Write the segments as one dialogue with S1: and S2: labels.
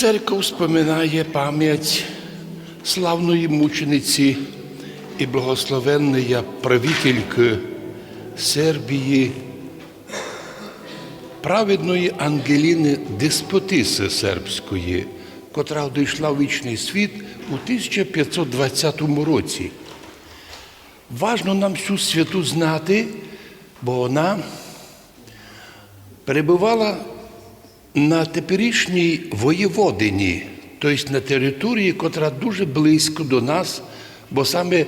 S1: Церква споминає пам'ять славної мучениці і благословенної правительки Сербії, праведної Ангеліни Деспотиси сербської, котра одійшла в вічний світ у 1520 році. Важно нам цю святу знати, бо вона перебувала на теперішній воєводині, тобто на території, котра дуже близько до нас, бо саме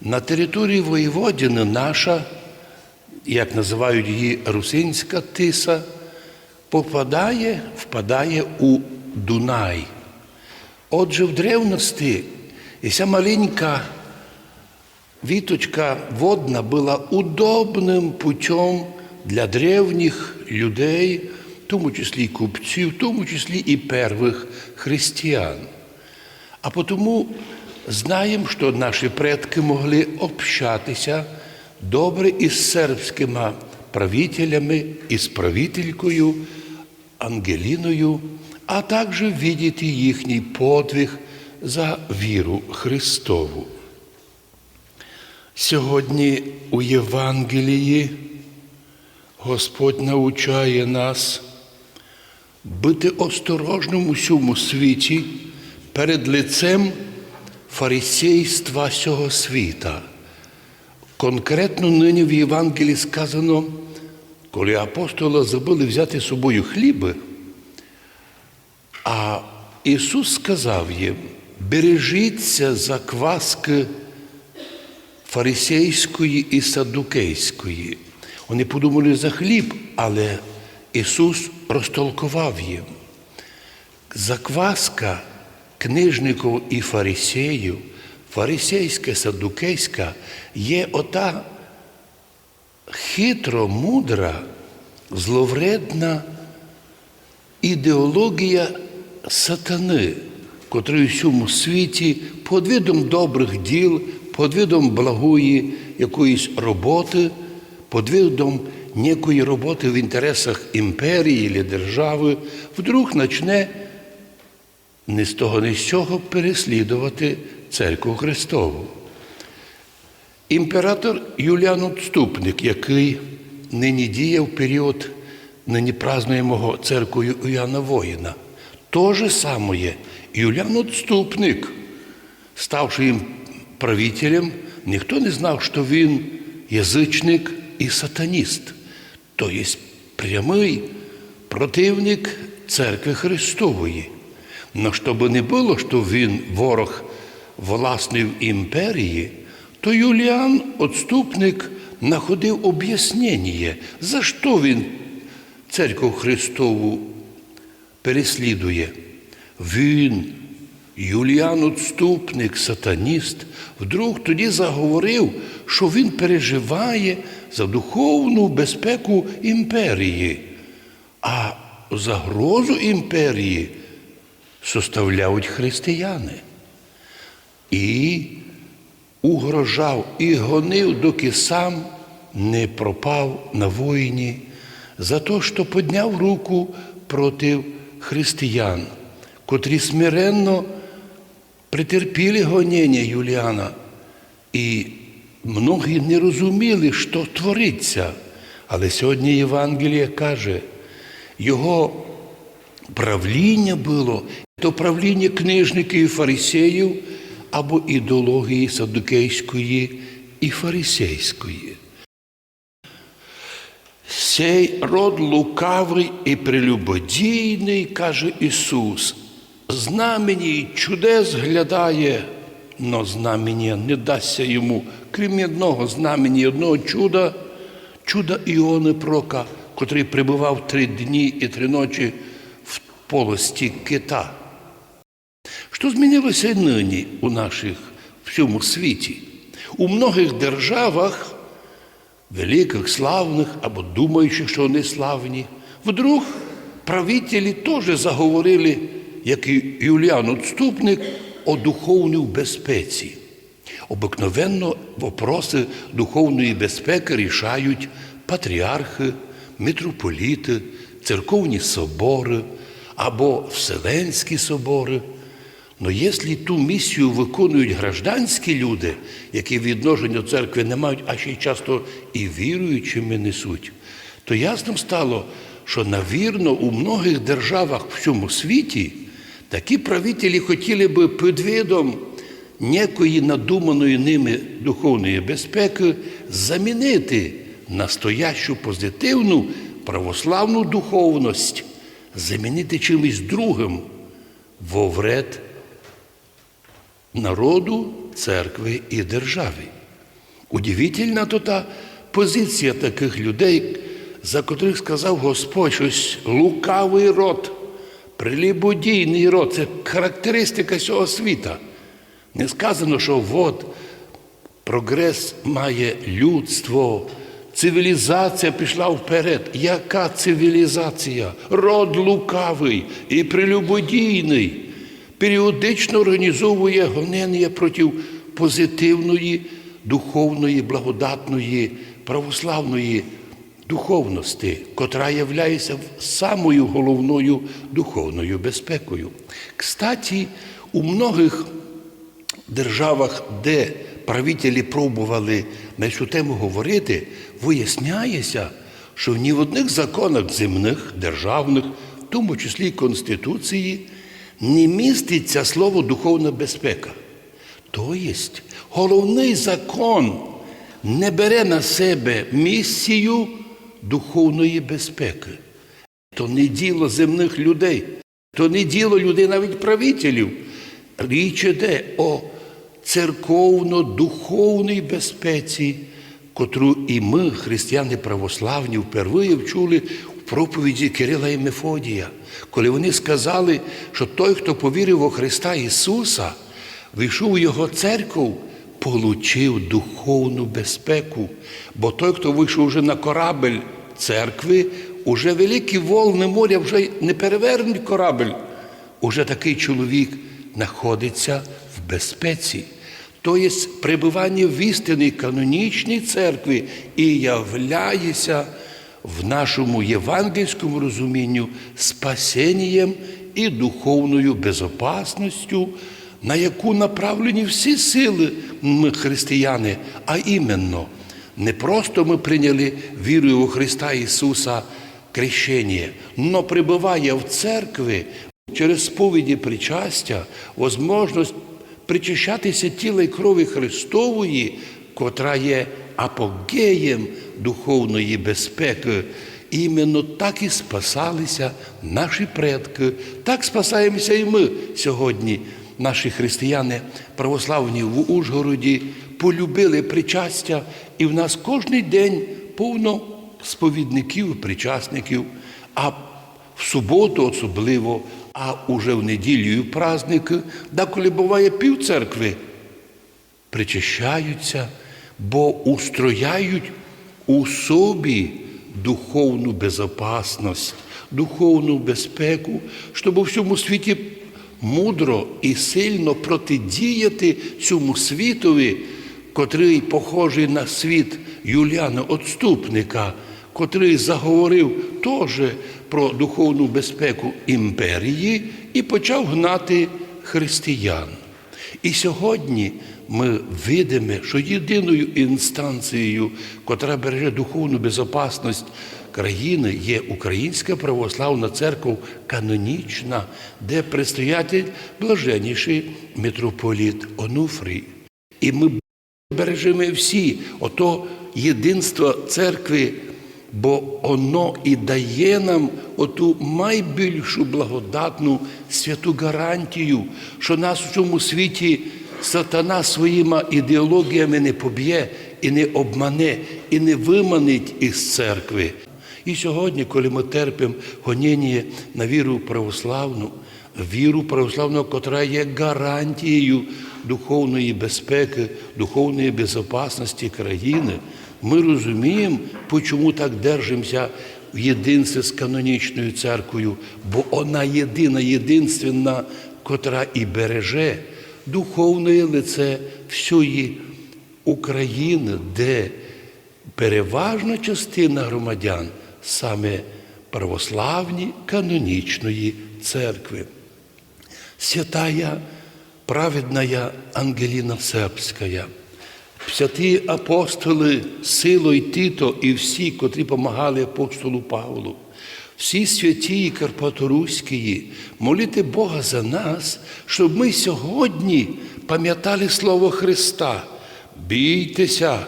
S1: на території воєводини наша, як називають її Русинська тиса, попадає, впадає у Дунай. Отже, в древності і ця маленька віточка водна була удобним путем для древніх людей, тому числі і купців, в тому числі і первих християн. А тому знаємо, що наші предки могли общатися добре із сербськими правителями, із правителькою Ангеліною, а також видіти їхній подвиг за віру Христову. Сьогодні у Євангелії Господь навчає нас бути осторожним у всьому світі перед лицем фарисейства цього світа. Конкретно нині в Євангелії сказано, коли апостоли забули взяти з собою хліби, а Ісус сказав їм, бережіться закваски фарисейської і садукейської. Вони подумали за хліб, але Ісус розтолкував їм. Закваска книжників і фарисеїв, фарисейська, садукейська, є ота хитро мудра, зловредна ідеологія сатани, котрий у всьому світі під видом добрих діл, під видом благої якоїсь роботи, під видом некої роботи в інтересах імперії чи держави, вдруг почне ні з того, ні з цього переслідувати церкву Христову. Імператор Юліан Отступник, який нині діє в період, нині празднуємо церквою Іоанна Воїна, то же саме Юліан Отступник, ставши їм правителем, ніхто не знав, що він язичник і сатаніст, тобто прямий противник церкви Христової. Но щоб не було, що він ворог власної імперії, то Юліан, отступник, знаходив об'яснення, за що він церкву Христову переслідує. Він, Юліан Отступник, сатаніст, вдруг тоді заговорив, що він переживає за духовну безпеку імперії, а загрозу імперії составляють християни. І угрожав і гонив, доки сам не пропав на воїні за те, що підняв руку проти християн, котрі смиренно претерпіли гонення Юліана. І многі не розуміли, що твориться. Але сьогодні Євангеліє каже, його правління було то правління книжників і фарисеїв або ідеології садукейської і фарисейської. Сей род лукавий і прелюбодійний, каже Ісус, знамені чудес глядає, но знамення не дасться йому, крім одного знамені, одного чуда, чуда Іони Прока, котрий прибував три дні і три ночі в полості кита. Що змінилося нині у наших всьому світі? У многих державах, великих, славних або думаючих, що вони славні, вдруг правителі теж заговорили, як і Юліан Отступник, о духовній безпеці. Обикновенно вопроси духовної безпеки рішають патріархи, митрополіти, церковні собори, або Вселенські собори. Но якщо ту місію виконують гражданські люди, які відношення до церкви не мають, а ще й часто і віруючими несуть, то ясним стало, що, навірно, у многих державах в цьому світі такі правителі хотіли би під видом некої надуманої ними духовної безпеки замінити настоящу позитивну православну духовність, замінити чимось другим во вред народу, церкви і держави. Удивительна то та позиція таких людей, за котрих сказав Господь щось лукавий род, прилібодійний род. Це характеристика цього світа. Не сказано, що от прогрес має людство, цивілізація пішла вперед. Яка цивілізація? Род лукавий і прелюбодійний періодично організовує гонення проти позитивної, духовної, благодатної, православної духовності, котра є самою головною духовною безпекою. Кстати, у многих державах, де правителі пробували на цю тему говорити, виясняється, що ні в одних законах земних, державних, в тому числі Конституції, не міститься слово духовна безпека. Тобто, головний закон не бере на себе місію духовної безпеки. То не діло земних людей, то не діло людей навіть правителів. Річ іде о церковно-духовній безпеці, котру і ми, християни православні, впервые вчули в проповіді Кирила і Мефодія, коли вони сказали, що той, хто повірив у Христа Ісуса, вийшов у Його церкву, получив духовну безпеку. Бо той, хто вийшов вже на корабель церкви, уже великі волни моря вже не перевернуть корабель. Уже такий чоловік знаходиться в безпеці. Тобто пребування в істинній канонічній церкві і являється в нашому євангельському розумінню спасінням і духовною безопасністю, на яку направлені всі сили ми, християни, а іменно, не просто ми прийняли вірою у Христа Ісуса крещення, но прибуває в церкві через сповіді причастя, возможність причащатися тіла і крові Христової, котра є апогеєм духовної безпеки. Іменно так і спасалися наші предки, так спасаємося і ми сьогодні. Наші християни православні в Ужгороді полюбили причастя, і в нас кожен день повно сповідників, причасників, а в суботу особливо, а уже в неділю і в праздники, деколи буває пів церкви, причащаються, бо устрояють у собі духовну безопасність, духовну безпеку, щоб у всьому світі мудро і сильно протидіяти цьому світові, котрий похожий на світ Юліана Отступника, котрий заговорив теж про духовну безпеку імперії і почав гнати християн. І сьогодні ми видимо, що єдиною інстанцією, котра береже духовну безопасність країни, є Українська православна церква канонічна, де предстоятель блаженніший митрополіт Онуфрій. І ми бережемо всі ото єдинство церкви, бо воно і дає нам оту найбільшу благодатну святу гарантію, що нас у цьому світі сатана своїми ідеологіями не поб'є і не обмане, і не виманить із церкви. І сьогодні, коли ми терпимо гоніння на віру православну, віру православну, котра є гарантією духовної безпеки, духовної безпечності країни, ми розуміємо, чому так держимося в єдинстві з канонічною церквою, бо вона єдина, єдинственна, котра і береже духовне лице всієї України, де переважна частина громадян саме православні канонічної церкви. Святая праведная Ангелина Сербська, святі апостоли Сило і Тито і всі, котрі помагали апостолу Павлу, всі святі Карпаторуські, молити Бога за нас, щоб ми сьогодні пам'ятали Слово Христа. Бійтеся,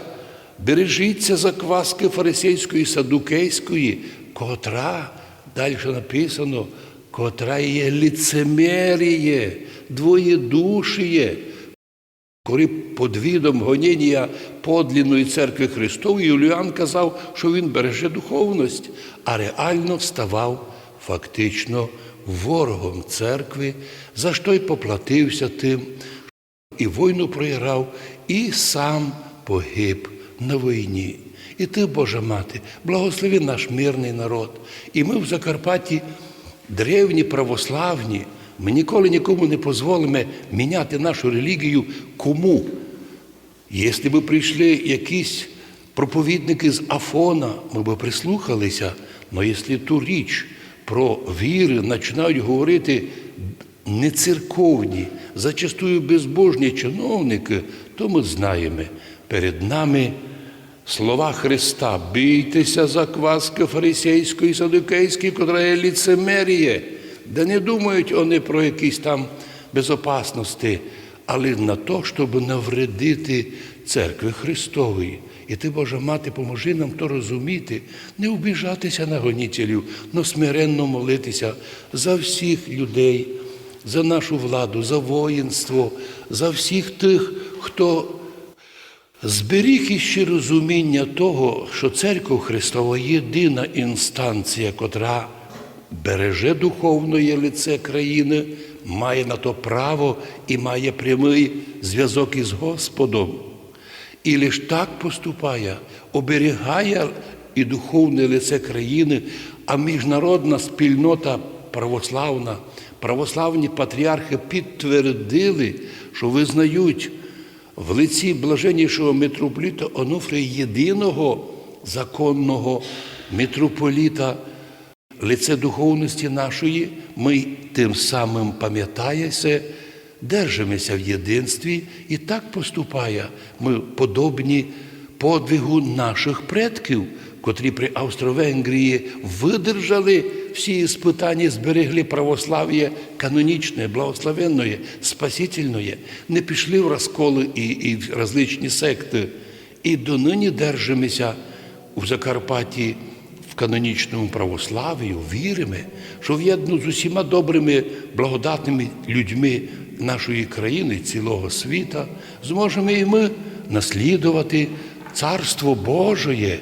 S1: бережіться закваски фарисейської садукейської, котра, далі написано, котра є лицемеріє, двоєдушіє, коли під відом гоніння подлінної церкви Христової Юліан казав, що він береже духовність, а реально ставав фактично ворогом церкви, за що й поплатився тим, і війну програв, і сам погиб на війні. І ти, Божа мати, благослови наш мирний народ. І ми в Закарпатті древні православні. Ми ніколи нікому не дозволимо міняти нашу релігію кому. Якщо б прийшли якісь проповідники з Афона, ми б прислухалися, але якщо ту річ про віри починають говорити не церковні, зачастую безбожні чиновники, то ми знаємо, перед нами слова Христа бійтеся закваски фарисейської, садукейської, котра є ліцемеріє, де не думають вони про якісь там безопасності, але на то, щоб навредити церкви Христової. І ти, Божа мати, поможи нам то розуміти, не обіжатися на гонітелів, но смиренно молитися за всіх людей, за нашу владу, за воїнство, за всіх тих, хто зберіг іще розуміння того, що церква Христова єдина інстанція, котра береже духовне лице країни, має на то право і має прямий зв'язок із Господом. І лиш так поступає, оберігає і духовне лице країни, а міжнародна спільнота православна, православні патріархи підтвердили, що визнають в лиці блаженнішого митрополіта Онуфрія єдиного законного митрополіта, лице духовності нашої, ми тим самим пам'ятаємося, держимося в єдинстві і так поступає. Ми подобні подвигу наших предків, котрі при Австро-Венгрії видержали всі іспитання, зберегли православ'я канонічне, благословенне, спасительне, не пішли в розколи і, і в различні секти. І донині держимося в Закарпатті в канонічному православ'ю, віримо, що в'єдно з усіма добрими, благодатними людьми нашої країни, цілого світа, зможемо і ми наслідувати Царство Божоє,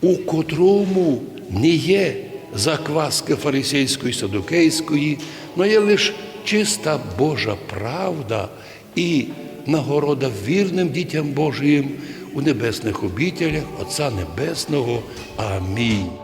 S1: у котрому не є закваски фарисейської, садукейської, але є лише чиста Божа правда і нагорода вірним дітям Божиїм у небесних обітелях Отця Небесного. Амінь.